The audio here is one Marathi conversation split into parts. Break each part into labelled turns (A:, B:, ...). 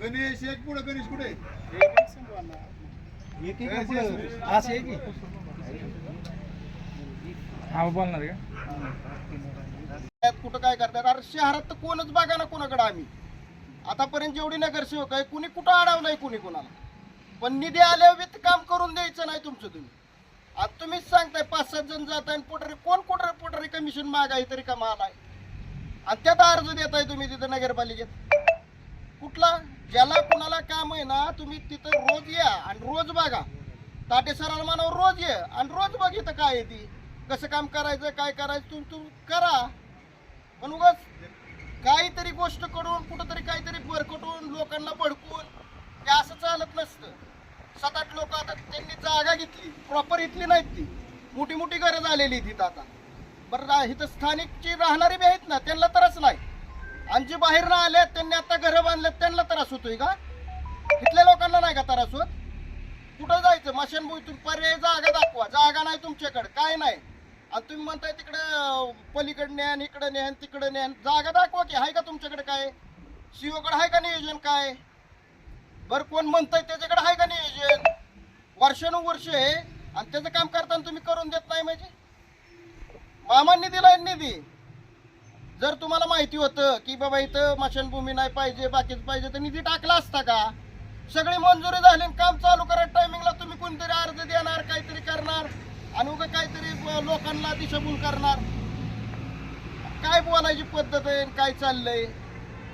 A: गणेश एक पुढे गणेश कुठे?
B: एक एक पुढं. असं आहे की?
C: हा बोलणार का?
D: कुठं काय करतात अरे शहरात तर कोणच बघा ना कोणाकडे आम्ही. आतापर्यंत जेवढी नगरसेवक आहे कुणी कुठं अडवलंय कुणी कुणाला. पण निधी आल्यावर काम करून द्यायचं नाही तुमचं तुम्ही. आता तुम्हीच सांगताय पाच सात जण जात आहे पोटरी कोण कुठं पोटरी कमिशन मागाय तरी का आलाय आणि त्यात अर्ज देताय तुम्ही तिथं नगरपालिकेत. कुठला? ज्याला कुणाला काम आहे ना तुम्ही तिथं रोज या आणि रोज बघा. ताटे सराला मानावर रोज ये आणि रोज बघ इथं काय आहे ती. कसं काम करायचं काय करायचं तुम तू करा. पण उगाच काहीतरी गोष्ट करून कुठंतरी काहीतरी बरकटून लोकांना भडकून ते असं चालत नसतं. सात आठ लोक आता त्यांनी जागा घेतली. प्रॉपर इथली नाहीत ती. मोठी मोठी घरं झालेली तिथं आता. बरं इथं स्थानिक जी राहणारी बी आहेत ना त्यांना तरच नाही. आणि जे बाहेर आले त्यांनी आता घरं बांधल्यात त्यांना त्रास होतोय का? इथल्या लोकांना नाही का त्रास होत? कुठं जायचं? मशानभूमीतून पर्याय जागा दाखवा. जागा नाही तुमच्याकडे काय नाही. आणि तुम्ही म्हणताय तिकडं पलीकडे न्यान इकडे न्यान तिकडे न्यान जागा दाखवा की आहे का तुमच्याकडे काय? सीओकडे आहे का नियोजन काय? बरं कोण म्हणताय त्याच्याकडे आहे का नियोजन? वर्षानुवर्ष आहे. आणि त्याचं काम करताना तुम्ही करून देत नाही म्हणजे? मामांनी दिलाय निधी. जर तुम्हाला माहिती होतं की बाबा इथं मशानभूमी नाही पाहिजे बाकीच पाहिजे तर निधी टाकला असता का? सगळी मंजुरी झाली आणि काम चालू करा. टायमिंगला तुम्ही कोणतरी अर्ज देणार काहीतरी करणार आणि उगा काहीतरी लोकांना दिशाभूल करणार. काय बोलायची पद्धत आहे आणि काय चाललंय?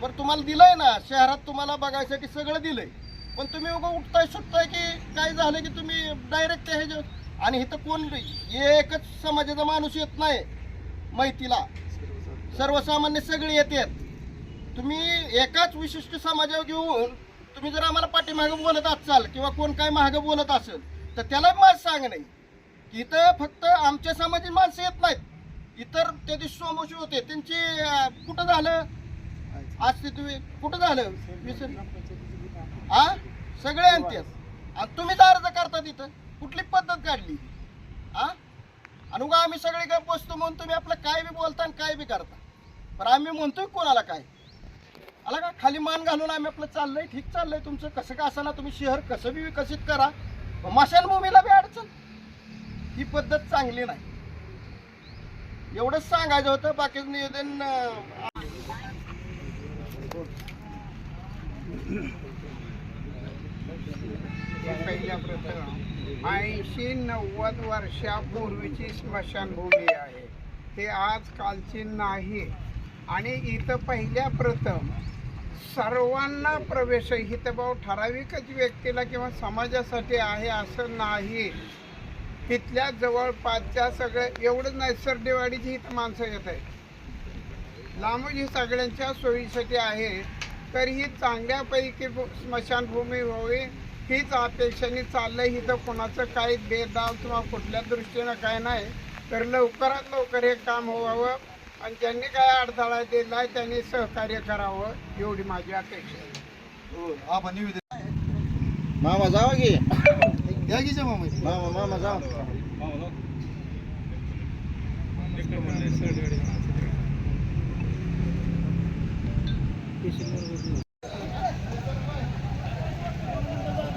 D: बरं तुम्हाला दिलंय ना? शहरात तुम्हाला बघायसाठी सगळं दिलंय. पण तुम्ही उगा उठताय सुटताय की काय झालं की तुम्ही डायरेक्ट हे आणि इथं कोण एकच समाजाचा माणूस येत नाही माहितीला. सर्वसामान्य सगळे येतात. तुम्ही एकाच विशिष्ट समाजावर घेऊन तुम्ही जर आम्हाला पाठीमागं बोलत असाल किंवा कोण काय मागं बोलत असेल तर त्याला माझ सांग नाही इथं फक्त आमच्या समाजाची माणसं येत नाहीत. इतर त्या दिवशी सोमोशी होते. त्यांची कुठं झालं? आज ते तुम्ही कुठं झालं? विसर हा सगळे आणतात आणि तुम्हीच अर्ज करता तिथं कुठली पद्धत काढली? हा आणि आम्ही सगळे काय बसतो म्हणून तुम्ही आपलं काय बी बोलता आणि काय बी करता. पण आम्ही म्हणतोय कोणाला काय? आला का? खाली मान घालून आम्ही आपलं चाललंय ठीक चाललंय तुमचं. कसं का ना तुम्ही शहर कसं बी विकसित करा. पण मशानभूमीला बी अडचण. ही पद्धत चांगली नाही. एवढंच सांगायचं होतं बाकीचं निवेदन
E: पहिल्या प्रथम ऐंशी नव्वद वर्षापूर्वीची स्मशानभूमी आहे. ते आजकालची नाही. आणि इथं पहिल्या प्रथम सर्वांना प्रवेश हितभाव ठराविकच व्यक्तीला किंवा समाजासाठी आहे असं नाही. तिथल्या जवळपासच्या सगळं एवढं नैसर्गिकवाडीची इथं माणसं येत आहेत. लांबून ही सगळ्यांच्या सोयीसाठी आहे. तर ही चांगल्यापैकी भू- स्मशानभूमी व्हावी हीच अपेक्षाने चाललं इथं कोणाचं काही भेदभाव किंवा कुठल्या दृष्टीनं काय नाही. तर लवकरात लवकर हे काम व्हावं. आणि ज्यांनी काय अडथळा दिला त्यांनी सहकार्य करावं एवढी माझी अपेक्षा आहे.
A: हो आपण निवेदन
D: मामा जावा की.
A: घ्या की जमा.
D: मामा मामा जावा.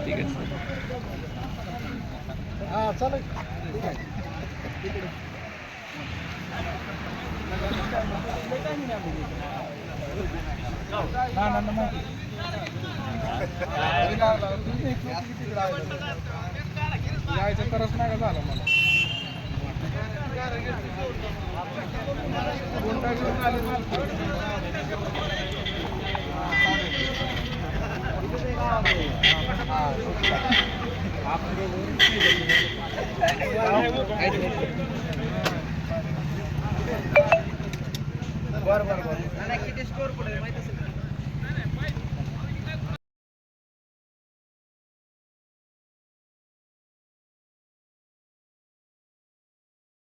C: ठीक आहे. सर
D: हा चालेल ठीक आहे
C: ना ना ना माहिती जायचं तरच नाही का झालं मला दोन
D: बरं बरं बरं. किती स्टोर कुठे माहीत असेल.